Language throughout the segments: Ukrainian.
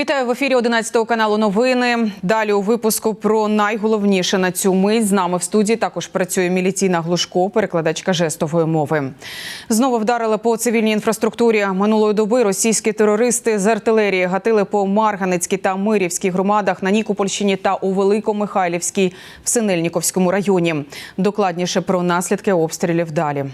Вітаю в ефірі 11 каналу. Новини. Далі у випуску про найголовніше на цю мить. З нами в студії також працює міліційна глушко, перекладачка жестової мови. Знову вдарили по цивільній інфраструктурі. Минулої доби російські терористи з артилерії гатили по Марганецькій та Мирівській громадах на Нікопольщині та у Великомихайлівській в Синельніковському районі. Докладніше про наслідки обстрілів далі.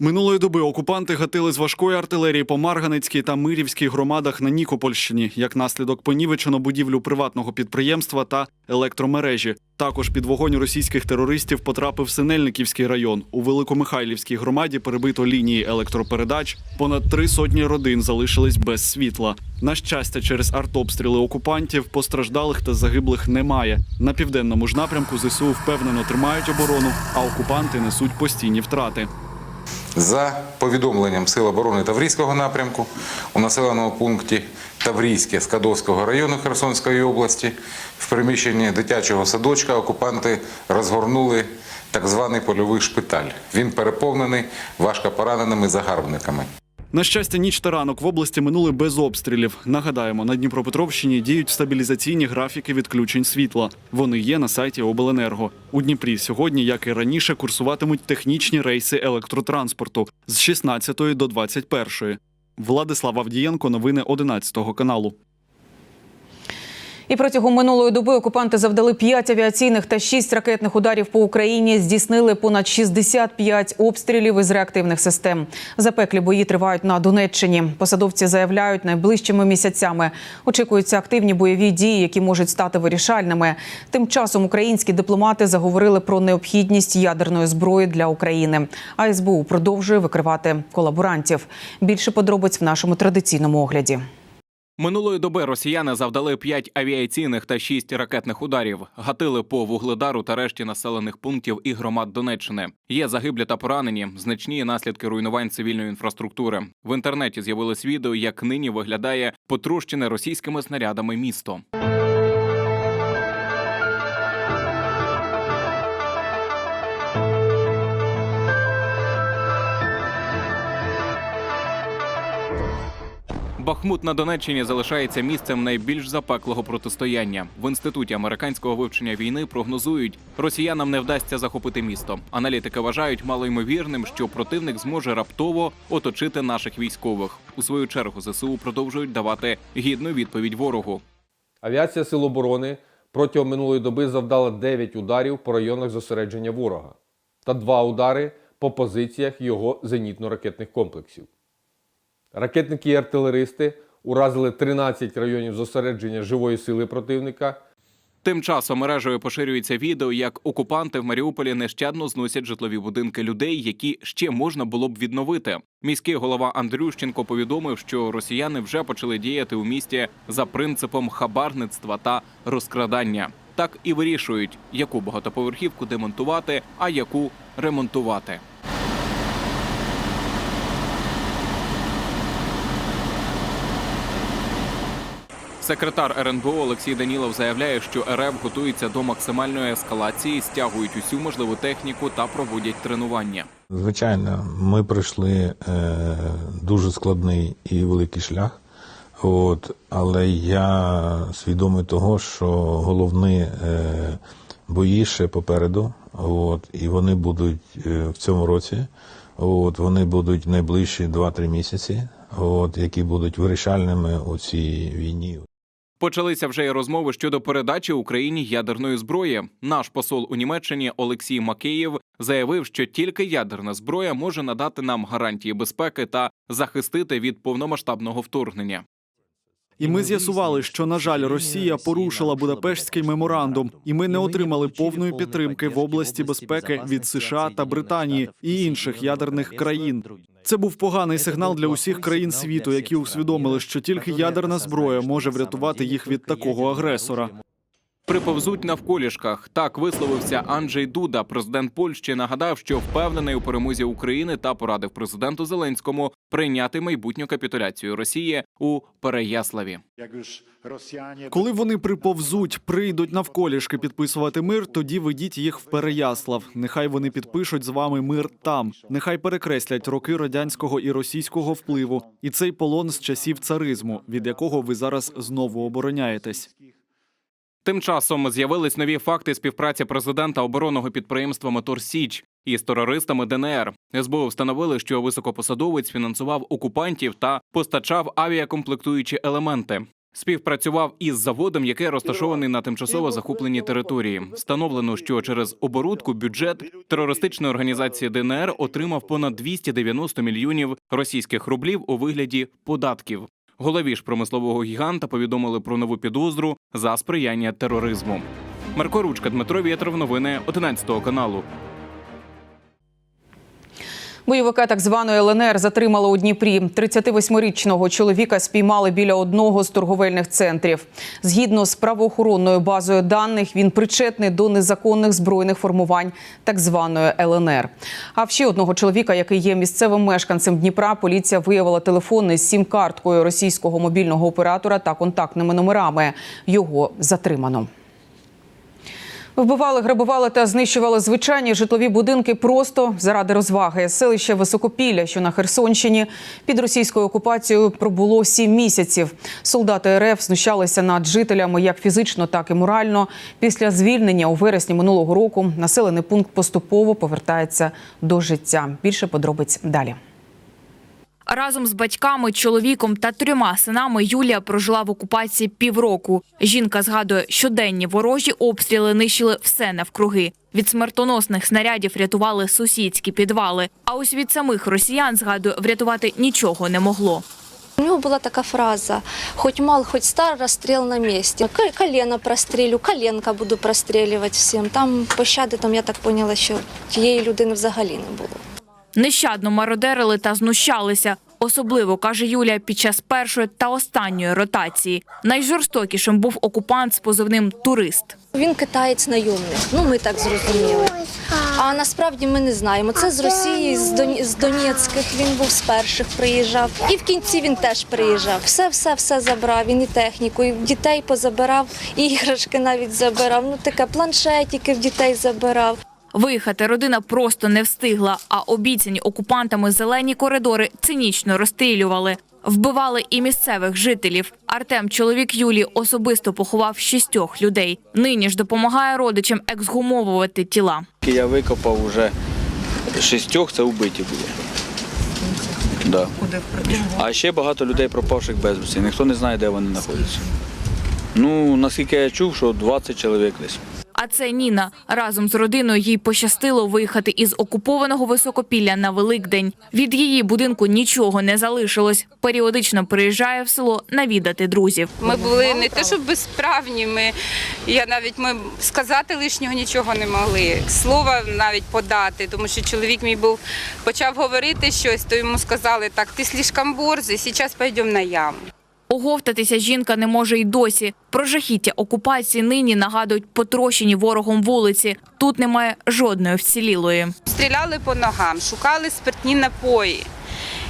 Минулої доби окупанти гатили з важкої артилерії по Марганецькій та Мирівській громадах на Нікопольщині. Як наслідок понівечено будівлю приватного підприємства та електромережі. Також під вогонь російських терористів потрапив Синельниківський район. У Великомихайлівській громаді перебито лінії електропередач. Понад три сотні родин залишились без світла. На щастя, через артобстріли окупантів постраждалих та загиблих немає. На південному ж напрямку ЗСУ впевнено тримають оборону, а окупанти несуть постійні втрати. За повідомленням Сил оборони Таврійського напрямку у населеному пункті Таврійське Скадовського району Херсонської області в приміщенні дитячого садочка окупанти розгорнули так званий польовий шпиталь. Він переповнений важкопораненими загарбниками. На щастя, ніч та ранок в області минули без обстрілів. Нагадаємо, на Дніпропетровщині діють стабілізаційні графіки відключень світла. Вони є на сайті Обленерго. У Дніпрі сьогодні, як і раніше, курсуватимуть технічні рейси електротранспорту з 16 до 21. Владислав Авдієнко, новини 11 каналу. І протягом минулої доби окупанти завдали 5 авіаційних та 6 ракетних ударів по Україні. Здійснили понад 65 обстрілів із реактивних систем. Запеклі бої тривають на Донеччині. Посадовці заявляють, найближчими місяцями очікуються активні бойові дії, які можуть стати вирішальними. Тим часом українські дипломати заговорили про необхідність ядерної зброї для України. А СБУ продовжує викривати колаборантів. Більше подробиць в нашому традиційному огляді. Минулої доби росіяни завдали 5 авіаційних та 6 ракетних ударів, гатили по вугледару та решті населених пунктів і громад Донеччини. Є загиблі та поранені, значні наслідки руйнувань цивільної інфраструктури. В інтернеті з'явилось відео, як нині виглядає потрощене російськими снарядами місто. Бахмут на Донеччині залишається місцем найбільш запеклого протистояння. В інституті американського вивчення війни прогнозують, росіянам не вдасться захопити місто. Аналітики вважають малоймовірним, що противник зможе раптово оточити наших військових. У свою чергу ЗСУ продовжують давати гідну відповідь ворогу. Авіація Сил оборони протягом минулої доби завдала 9 ударів по районах зосередження ворога та 2 удари по позиціях його зенітно-ракетних комплексів. Ракетники і артилеристи уразили 13 районів зосередження живої сили противника. Тим часом мережею поширюється відео, як окупанти в Маріуполі нещадно зносять житлові будинки людей, які ще можна було б відновити. Міський голова Андрющенко повідомив, що росіяни вже почали діяти у місті за принципом хабарництва та розкрадання. Так і вирішують, яку багатоповерхівку демонтувати, а яку ремонтувати. Секретар РНБО Олексій Данілов заявляє, що РФ готується до максимальної ескалації, стягують усю можливу техніку та проводять тренування. Звичайно, ми пройшли е, дуже складний і великий шлях. От, але я свідомий того, що головні е, бої ще попереду, от, і вони будуть е, в цьому році. От, вони будуть найближчі 2-3 місяці, от, які будуть вирішальними у цій війні. Почалися вже й розмови щодо передачі Україні ядерної зброї. Наш посол у Німеччині Олексій Макеєв заявив, що тільки ядерна зброя може надати нам гарантії безпеки та захистити від повномасштабного вторгнення. І ми з'ясували, що на жаль, Росія порушила Будапештський меморандум, і ми не отримали повної підтримки в області безпеки від США та Британії і інших ядерних країн. Це був поганий сигнал для усіх країн світу, які усвідомили, що тільки ядерна зброя може врятувати їх від такого агресора. Приповзуть навколішках. Так висловився Анджей Дуда. Президент Польщі нагадав, що впевнений у перемозі України та порадив президенту Зеленському прийняти майбутню капітуляцію Росії у Переяславі. Коли вони приповзуть, прийдуть навколішки підписувати мир, тоді ведіть їх в Переяслав. Нехай вони підпишуть з вами мир там. Нехай перекреслять роки радянського і російського впливу і цей полон з часів царизму, від якого ви зараз знову обороняєтесь. Тим часом з'явились нові факти співпраці президента оборонного підприємства Мотор Січ із терористами ДНР. СБУ встановили, що високопосадовець фінансував окупантів та постачав авіакомплектуючі елементи. Співпрацював із заводом, який розташований на тимчасово захопленій території. Встановлено, що через оборудку бюджет терористичної організації ДНР отримав понад 290 мільйонів російських рублів у вигляді податків. Голові ж промислового гіганта повідомили про нову підозру за сприяння тероризму. Марко Ручка, Дмитро Вєтров, новини 11 каналу. Бойовика так званої ЛНР затримали у Дніпрі. 38-річного чоловіка спіймали біля одного з торговельних центрів. Згідно з правоохоронною базою даних, він причетний до незаконних збройних формувань так званої ЛНР. А в ще одного чоловіка, який є місцевим мешканцем Дніпра, поліція виявила телефони з сім-карткою російського мобільного оператора та контактними номерами. Його затримано. Вбивали, грабували та знищували звичайні житлові будинки просто заради розваги. Селище Високопілля, що на Херсонщині, під російською окупацією пробуло сім місяців. Солдати РФ знущалися над жителями як фізично, так і морально. Після звільнення у вересні минулого року населений пункт поступово повертається до життя. Більше подробиць далі. Разом з батьками, чоловіком та трьома синами Юлія прожила в окупації півроку. Жінка згадує, щоденні ворожі обстріли нищили все навкруги. Від смертоносних снарядів рятували сусідські підвали. А ось від самих росіян згадує, врятувати нічого не могло. У нього була така фраза: хоч мал, хоч стар, розстріл на. К- Колено прострілю, коленка буду прострілювати всім. Там пощади, там я так поняла, що тієї людини взагалі не було. Нещадно мародерили та знущалися. Особливо каже Юлія під час першої та останньої ротації. Найжорстокішим був окупант з позивним турист. Він китаєць найомник. Ну ми так зрозуміли. А насправді ми не знаємо. Це з Росії, з, Донецьких. Він був з перших приїжджав. І в кінці він теж приїжджав. Все, все, все забрав. Він і техніку, і дітей позабирав, і іграшки навіть забирав. Ну таке планшетики в дітей забирав. Виїхати родина просто не встигла, а обіцяні окупантами зелені коридори цинічно розстрілювали. Вбивали і місцевих жителів. Артем, чоловік Юлії, особисто поховав шістьох людей. Нині ж допомагає родичам ексгумовувати тіла. Я викопав вже шістьох, це вбиті були. Да. А ще багато людей пропавших безвісті. Ніхто не знає, де вони знаходяться. Ну, наскільки я чув, що 20 чоловік десь. А це Ніна. Разом з родиною їй пощастило виїхати із окупованого високопілля на Великдень. Від її будинку нічого не залишилось. Періодично приїжджає в село навідати друзів. Ми були не те, щоб безправні. Ми я навіть ми сказати лишнього нічого не могли. Слова навіть подати, тому що чоловік мій був почав говорити щось, то йому сказали, так, ти слишком борзий, зараз підемо на яму. Оговтатися жінка не може й досі. Про жахіття окупації нині нагадують потрощені ворогом вулиці. Тут немає жодної вцілілої. Стріляли по ногам, шукали спиртні напої.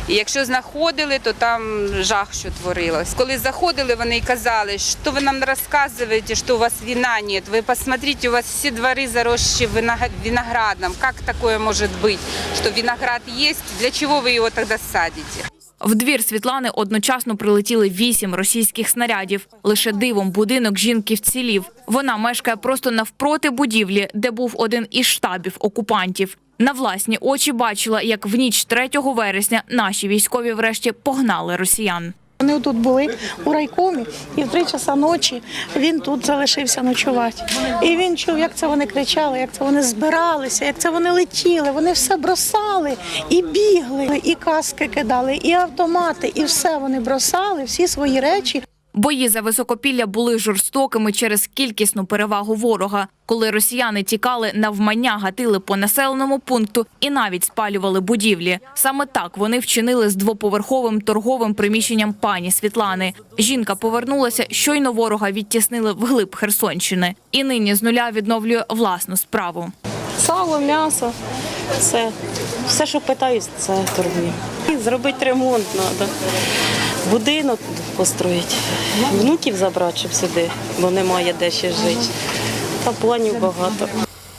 І якщо знаходили, то там жах, що творилось. Коли заходили, вони й казали, що ви нам розказуєте, що у вас вина нет. Ви посмотрите, у вас всі двори заросші виног- виноградом. Як таке може бути, що виноград є, для чого ви його тоді садите? В двір Світлани одночасно прилетіли вісім російських снарядів. Лише дивом будинок жінки вцілів. Вона мешкає просто навпроти будівлі, де був один із штабів окупантів. На власні очі бачила, як в ніч 3 вересня наші військові врешті погнали росіян. Вони тут були у райкомі, і в три часа ночі він тут залишився ночувати. І він чув, як це вони кричали, як це вони збиралися, як це вони летіли. Вони все бросали і бігли, і каски кидали, і автомати, і все вони бросали, всі свої речі. Бої за високопілля були жорстокими через кількісну перевагу ворога. Коли росіяни тікали, навмання гатили по населеному пункту і навіть спалювали будівлі. Саме так вони вчинили з двоповерховим торговим приміщенням пані Світлани. Жінка повернулася, щойно ворога відтіснили вглиб Херсонщини. І нині з нуля відновлює власну справу. Сало, м'ясо, все. Все, що питають, це торгую. І Зробити ремонт треба. Будинок построїти. Внуків забрати, щоб сюди, бо немає де ще жити. Та планів багато.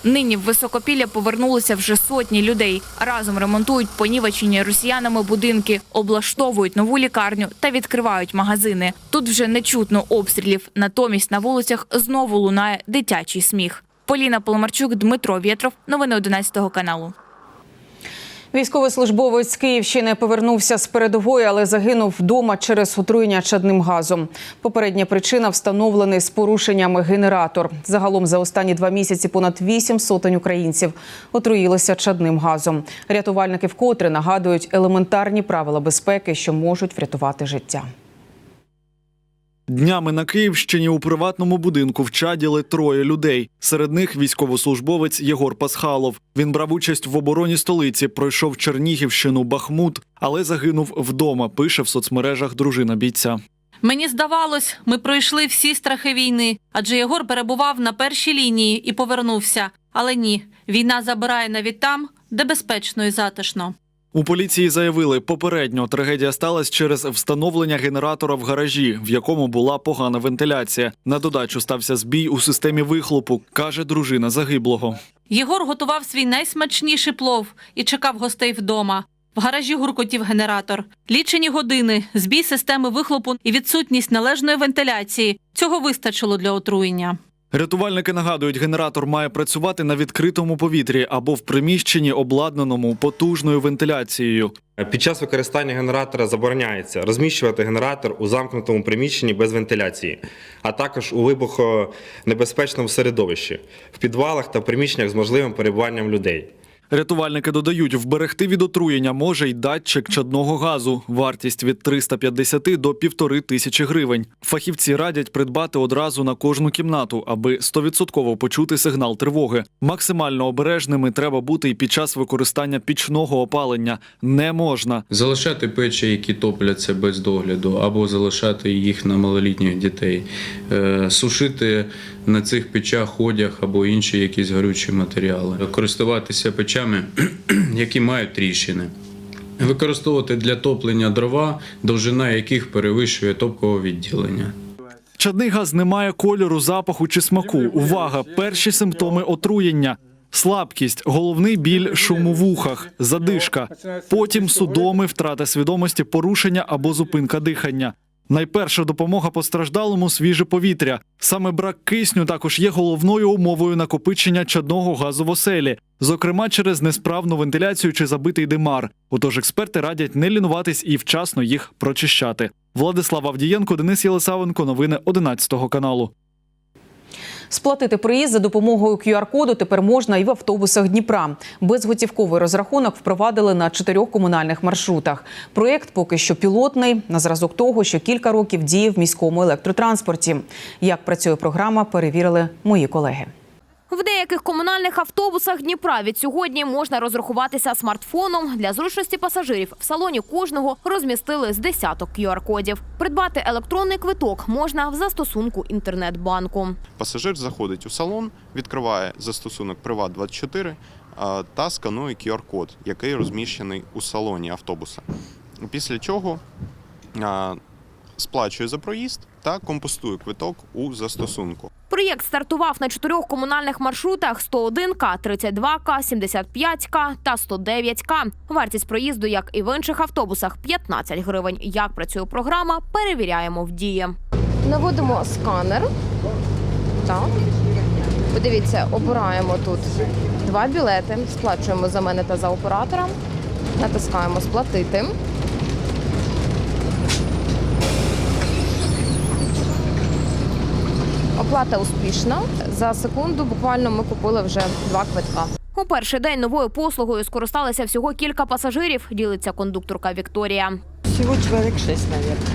Нині в високопілля повернулися вже сотні людей. Разом ремонтують понівечені росіянами будинки, облаштовують нову лікарню та відкривають магазини. Тут вже не чутно обстрілів. Натомість на вулицях знову лунає дитячий сміх. Поліна Поломарчук, Дмитро Вєтров. Новини 11 каналу. Військовослужбовець Київщини повернувся з передової, але загинув вдома через отруєння чадним газом. Попередня причина встановлений з порушеннями генератор. Загалом за останні два місяці понад вісім сотень українців отруїлися чадним газом. Рятувальники вкотре нагадують елементарні правила безпеки, що можуть врятувати життя. Днями на Київщині у приватному будинку вчаділи троє людей. Серед них військовослужбовець Єгор Пасхалов. Він брав участь в обороні столиці, пройшов Чернігівщину, Бахмут, але загинув вдома. Пише в соцмережах дружина бійця. Мені здавалось, ми пройшли всі страхи війни, адже Єгор перебував на першій лінії і повернувся. Але ні, війна забирає навіть там, де безпечно і затишно. У поліції заявили, попередньо трагедія сталася через встановлення генератора в гаражі, в якому була погана вентиляція. На додачу стався збій у системі вихлопу, каже дружина загиблого. Єгор готував свій найсмачніший плов і чекав гостей вдома. В гаражі гуркотів генератор. Лічені години, збій системи вихлопу і відсутність належної вентиляції. Цього вистачило для отруєння. Рятувальники нагадують, генератор має працювати на відкритому повітрі або в приміщенні, обладнаному потужною вентиляцією. Під час використання генератора забороняється розміщувати генератор у замкнутому приміщенні без вентиляції, а також у вибухонебезпечному середовищі, в підвалах та приміщеннях з можливим перебуванням людей. Рятувальники додають, вберегти від отруєння може й датчик чадного газу. Вартість від 350 до півтори тисячі гривень. Фахівці радять придбати одразу на кожну кімнату, аби 100% почути сигнал тривоги. Максимально обережними треба бути і під час використання пічного опалення. Не можна. Залишати печі, які топляться без догляду, або залишати їх на малолітніх дітей, Е, сушити на цих печах одяг або інші якісь горючі матеріали, користуватися печами, які мають тріщини. Використовувати для топлення дрова, довжина яких перевищує топкове відділення. Чадний не має кольору, запаху чи смаку. Увага! Перші симптоми отруєння. Слабкість, головний біль, шум у вухах, задишка. Потім судоми, втрата свідомості, порушення або зупинка дихання. Найперша допомога постраждалому свіже повітря. Саме брак кисню також є головною умовою накопичення чадного газу в оселі, зокрема через несправну вентиляцію чи забитий димар. Отож експерти радять не лінуватись і вчасно їх прочищати. Владислав Авдієнко, Денис Єлисавенко, новини 11 каналу. Сплатити проїзд за допомогою QR-коду тепер можна і в автобусах Дніпра. Безготівковий розрахунок впровадили на чотирьох комунальних маршрутах. Проєкт поки що пілотний, на зразок того, що кілька років діє в міському електротранспорті. Як працює програма, перевірили мої колеги. В деяких комунальних автобусах Дніпра від сьогодні можна розрахуватися смартфоном. Для зручності пасажирів в салоні кожного розмістили з десяток QR-кодів. Придбати електронний квиток можна в застосунку інтернет-банку. Пасажир заходить у салон, відкриває застосунок Приват24 а, та сканує QR-код, який розміщений у салоні автобуса. Після чого сплачує за проїзд та компостує квиток у застосунку. Проєкт стартував на чотирьох комунальних маршрутах: 101К, 32К, 75К та 109К. Вартість проїзду, як і в інших автобусах, 15 гривень. Як працює програма, перевіряємо в дії. Наводимо сканер. Так. Подивіться, обираємо тут два білети, сплачуємо за мене та за оператора. Натискаємо сплатити. Оплата успішна. За секунду буквально ми купили вже два квитка. У перший день новою послугою скористалися всього кілька пасажирів, ділиться кондукторка Вікторія. Всього чоловік шість, мабуть.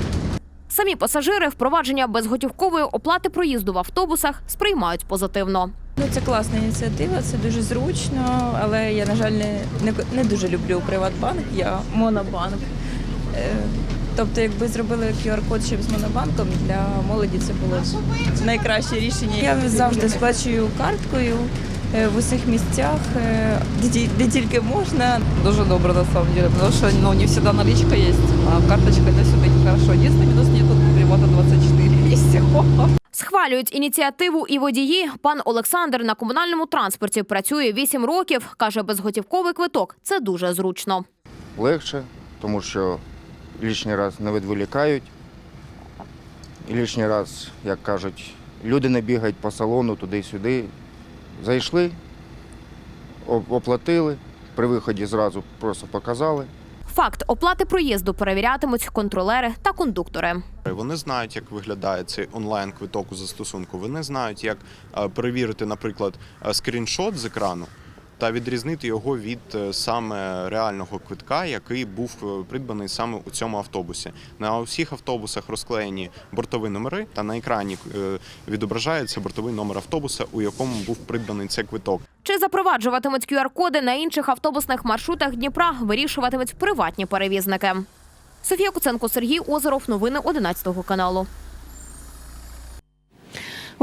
Самі пасажири впровадження безготівкової оплати проїзду в автобусах сприймають позитивно. Ну, це класна ініціатива, це дуже зручно, але я, на жаль, не, не, не дуже люблю Приватбанк, я монобанк. Тобто, якби зробили QR-код ще з монобанком, для молоді це було найкраще рішення. Я завжди сплачую карткою е, в усіх місцях, е, де, тільки можна. Дуже добре на самом деле, потому что ну, не всегда наличка есть, а карточка это все-таки хорошо. Единственный минус нету перевода 24 и всего. Схвалюють ініціативу і водії. Пан Олександр на комунальному транспорті працює 8 років. Каже, безготівковий квиток це дуже зручно. легше, тому що лишній раз не відволікають. І лишній раз, як кажуть, люди не бігають по салону туди-сюди. Зайшли, оплатили, при виході зразу просто показали. Факт оплати проїзду перевірятимуть контролери та кондуктори. Вони знають, як виглядає цей онлайн квиток у застосунку. Вони знають, як е, перевірити, наприклад, е, скріншот з екрану та відрізнити його від е, саме реального квитка, який був е, придбаний саме у цьому автобусі. На усіх автобусах розклеєні бортові номери, та на екрані е, відображається бортовий номер автобуса, у якому був придбаний цей квиток. Чи запроваджуватимуть QR-коди на інших автобусних маршрутах Дніпра, вирішуватимуть приватні перевізники. Софія Куценко, Сергій Озеров. Новини 11 каналу.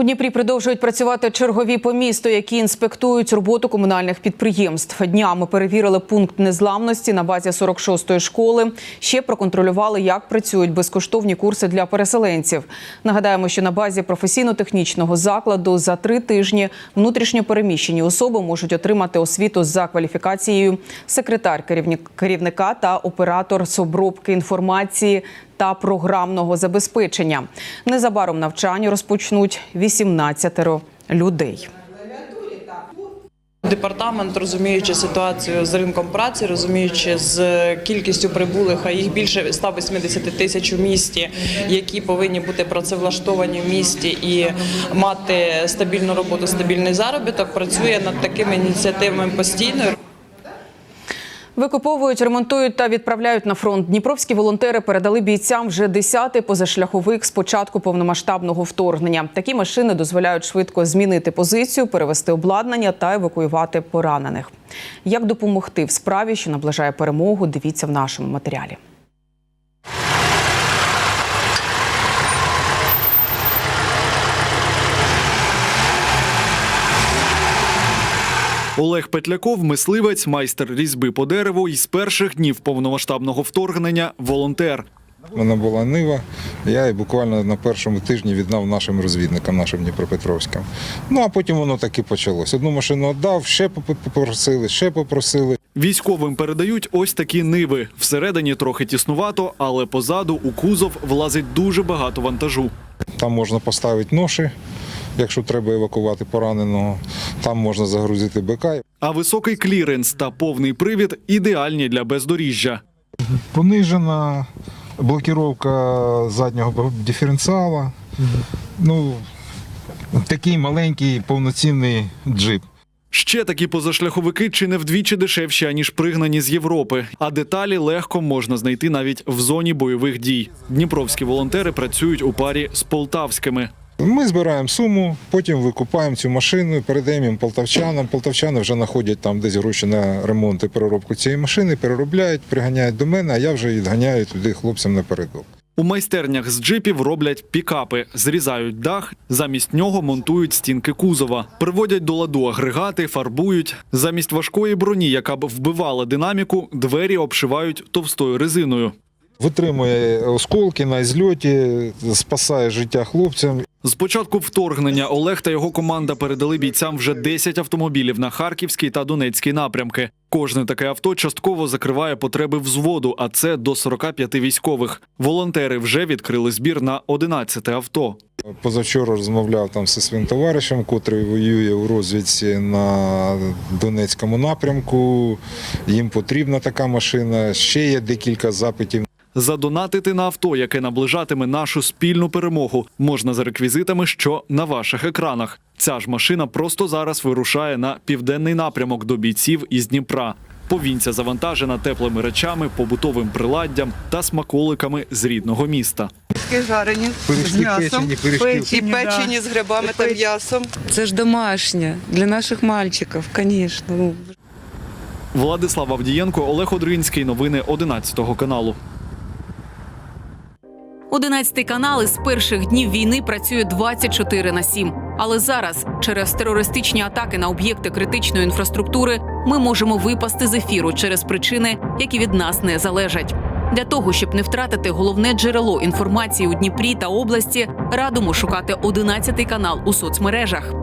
У Дніпрі продовжують працювати чергові по місту, які інспектують роботу комунальних підприємств. Днями перевірили пункт незламності на базі 46-ї школи. Ще проконтролювали, як працюють безкоштовні курси для переселенців. Нагадаємо, що на базі професійно-технічного закладу за три тижні внутрішньо переміщені особи можуть отримати освіту за кваліфікацією секретар керівника та оператор з обробки інформації та програмного забезпечення. Незабаром навчання розпочнуть 18 людей. Департамент, розуміючи ситуацію з ринком праці, розуміючи з кількістю прибулих, а їх більше 180 тисяч у місті, які повинні бути працевлаштовані в місті і мати стабільну роботу, стабільний заробіток, працює над такими ініціативами постійно. Викуповують, ремонтують та відправляють на фронт. Дніпровські волонтери передали бійцям вже десятий позашляховик з початку повномасштабного вторгнення. Такі машини дозволяють швидко змінити позицію, перевести обладнання та евакуювати поранених. Як допомогти в справі, що наближає перемогу? Дивіться в нашому матеріалі. Олег Петляков, мисливець, майстер різьби по дереву і з перших днів повномасштабного вторгнення волонтер. У мене була нива, я її буквально на першому тижні віддав нашим розвідникам, нашим Дніпропетровським. Ну а потім воно так і почалось. Одну машину віддав, ще попросили, ще попросили. Військовим передають ось такі ниви. Всередині трохи тіснувато, але позаду у кузов влазить дуже багато вантажу. Там можна поставити ноші, якщо треба евакувати пораненого. Там можна загрузити БК. А високий кліренс та повний привід ідеальні для бездоріжжя. Понижена блокіровка заднього диференціала. Ну, такий маленький повноцінний джип. Ще такі позашляховики чи не вдвічі дешевші, аніж пригнані з Європи. А деталі легко можна знайти навіть в зоні бойових дій. Дніпровські волонтери працюють у парі з полтавськими. Ми збираємо суму, потім викупаємо цю машину, передаємо їм полтавчанам. Полтавчани вже знаходять там десь гроші на ремонт і переробку цієї машини, переробляють, приганяють до мене, а я вже відганяю туди хлопцям напередок. У майстернях з джипів роблять пікапи, зрізають дах, замість нього монтують стінки кузова, приводять до ладу агрегати, фарбують. Замість важкої броні, яка б вбивала динаміку, двері обшивають товстою резиною. Витримує осколки на зльоті, спасає життя хлопцям. З початку вторгнення Олег та його команда передали бійцям вже 10 автомобілів на Харківський та Донецький напрямки. Кожне таке авто частково закриває потреби взводу, а це до 45 військових. Волонтери вже відкрили збір на 11 авто. Позавчора розмовляв там зі своїм товаришем, котрий воює у розвідці на Донецькому напрямку. Їм потрібна така машина. Ще є декілька запитів. Задонатити на авто, яке наближатиме нашу спільну перемогу, можна за реквізитами, що на ваших екранах. Ця ж машина просто зараз вирушає на південний напрямок до бійців із Дніпра. Повінця завантажена теплими речами, побутовим приладдям та смаколиками з рідного міста. жарені Пиріжки з м'ясом. печені, пиріжки. і печені з грибами та м'ясом. Це ж домашнє для наших мальчиків, звісно. Владислав Авдієнко, Олег Одринський. Новини 11 каналу. 11 канал із перших днів війни працює 24 на 7. Але зараз, через терористичні атаки на об'єкти критичної інфраструктури, ми можемо випасти з ефіру через причини, які від нас не залежать. Для того щоб не втратити головне джерело інформації у Дніпрі та області, радимо шукати 11 канал у соцмережах.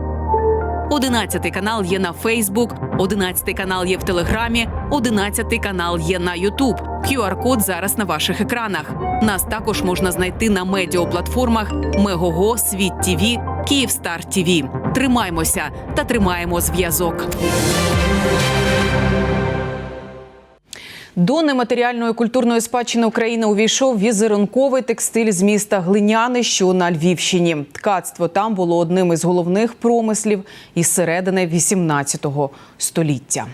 11 канал є на Фейсбук, 11 канал є в Телеграмі, 11 канал є на Ютуб. QR-код зараз на ваших екранах. Нас також можна знайти на медіаплатформах Мегого, Світ ТІВІ, Київстар ТІВІ. Тримаймося та тримаємо зв'язок. До нематеріальної культурної спадщини України увійшов візерунковий текстиль з міста Глиняни, що на Львівщині. Ткацтво там було одним із головних промислів із середини 18 століття.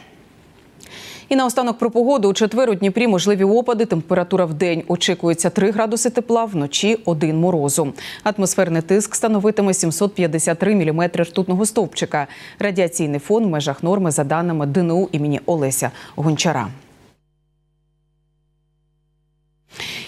І наостанок про погоду. У четвер у Дніпрі можливі опади. Температура в день очікується 3 градуси тепла, вночі 1 морозу. Атмосферний тиск становитиме 753 міліметри ртутного стовпчика. Радіаційний фон в межах норми за даними ДНУ імені Олеся Гончара.